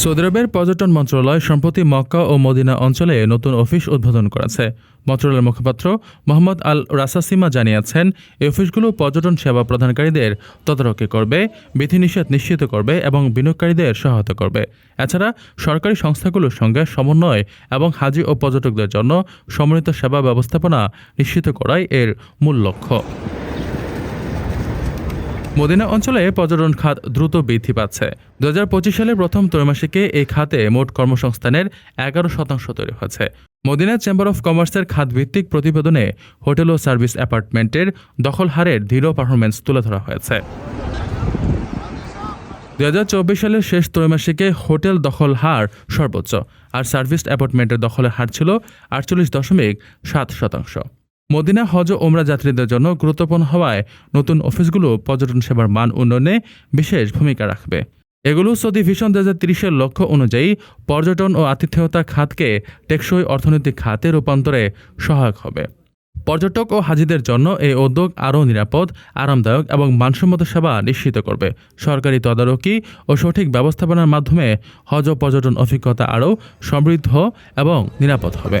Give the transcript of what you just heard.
Saudi আরবের পর্যটন মন্ত্রণালয় সম্প্রতি মক্কা ও মদিনা অঞ্চলে নতুন অফিস উদ্বোধন করেছে। মন্ত্রণালয়ের মুখপাত্র মোহাম্মদ আল রাসাসিমা জানিয়েছেন, এই অফিসগুলো পর্যটন সেবা প্রদানকারীদের তদারকি করবে, বিধিনিষেধ নিশ্চিত করবে এবং বিনিয়োগকারীদের সহায়তা করবে। এছাড়া সরকারি সংস্থাগুলোর সঙ্গে সমন্বয় এবং হাজি ও পর্যটকদের জন্য সমন্বিত সেবা ব্যবস্থাপনা নিশ্চিত করাই এর মূল লক্ষ্য। মদিনা অঞ্চলে পর্যটন খাত দ্রুত বৃদ্ধি পাচ্ছে। দু হাজার পঁচিশ সালের প্রথম ত্রৈমাসিকে এই খাতে মোট কর্মসংস্থানের এগারো শতাংশ তৈরি হয়েছে। মদিনা চেম্বার অফ কমার্সের খাতভিত্তিক প্রতিবেদনে হোটেল ও সার্ভিস অ্যাপার্টমেন্টের দখল হারের দৃঢ় পারফরমেন্স তুলে ধরা হয়েছে। দু হাজার চব্বিশ সালের শেষ ত্রৈমাসিকে হোটেল দখল হার সর্বোচ্চ, আর সার্ভিস অ্যাপার্টমেন্টের দখলের হার ছিল আটচল্লিশ দশমিক সাত শতাংশ। মদিনা হজ ওমরা যাত্রীদের জন্য গুরুত্বপূর্ণ হওয়ায় নতুন অফিসগুলো পর্যটন সেবার মান উন্নয়নে বিশেষ ভূমিকা রাখবে। এগুলো সৌদি ভিশন দু হাজার তিরিশের লক্ষ্য অনুযায়ী পর্যটন ও আতিথেয়তা খাতকে টেকসই অর্থনৈতিক খাতে রূপান্তরে সহায়ক হবে। পর্যটক ও হাজিদের জন্য এই উদ্যোগ আরও নিরাপদ, আরামদায়ক এবং মানসম্মত সেবা নিশ্চিত করবে। সরকারি তদারকি ও সঠিক ব্যবস্থাপনার মাধ্যমে হজ পর্যটন অভিজ্ঞতা আরও সমৃদ্ধ এবং নিরাপদ হবে।